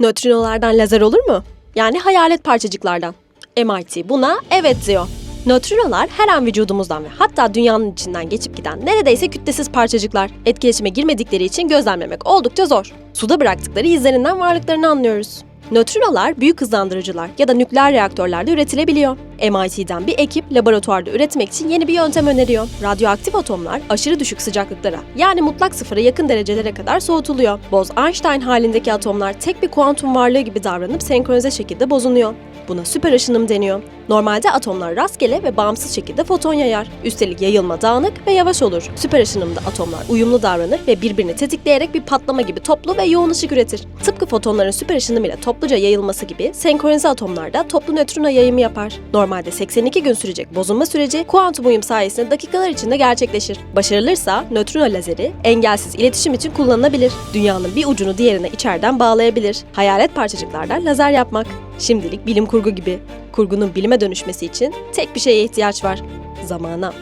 Nötrinolardan lazer olur mu? Yani hayalet parçacıklardan. MIT buna evet diyor. Nötrinolar her an vücudumuzdan ve hatta dünyanın içinden geçip giden neredeyse kütlesiz parçacıklar. Etkileşime girmedikleri için gözlemlemek oldukça zor. Suda bıraktıkları izlerinden varlıklarını anlıyoruz. Nötrinolar büyük hızlandırıcılar ya da nükleer reaktörlerde üretilebiliyor. MIT'den bir ekip laboratuvarda üretmek için yeni bir yöntem öneriyor. Radyoaktif atomlar aşırı düşük sıcaklıklara yani mutlak sıfıra yakın derecelere kadar soğutuluyor. Bose-Einstein halindeki atomlar tek bir kuantum varlığı gibi davranıp senkronize şekilde bozunuyor. Buna süper ışınım deniyor. Normalde atomlar rastgele ve bağımsız şekilde foton yayar. Üstelik yayılma dağınık ve yavaş olur. Süper ışınımda atomlar uyumlu davranır ve birbirini tetikleyerek bir patlama gibi toplu ve yoğun ışık üretir. Tıpkı fotonların süper ışınımıyla topluca yayılması gibi senkronize atomlar da toplu nötrino yayımı yapar. Normalde 82 gün sürecek bozulma süreci kuantum uyum sayesinde dakikalar içinde gerçekleşir. Başarılırsa nötrino lazeri engelsiz iletişim için kullanılabilir. Dünyanın bir ucunu diğerine içeriden bağlayabilir. Hayalet parçacıklardan lazer yapmak. Şimdilik bilim kurgu gibi. Kurgunun bilime dönüşmesi için tek bir şeye ihtiyaç var. Zamana.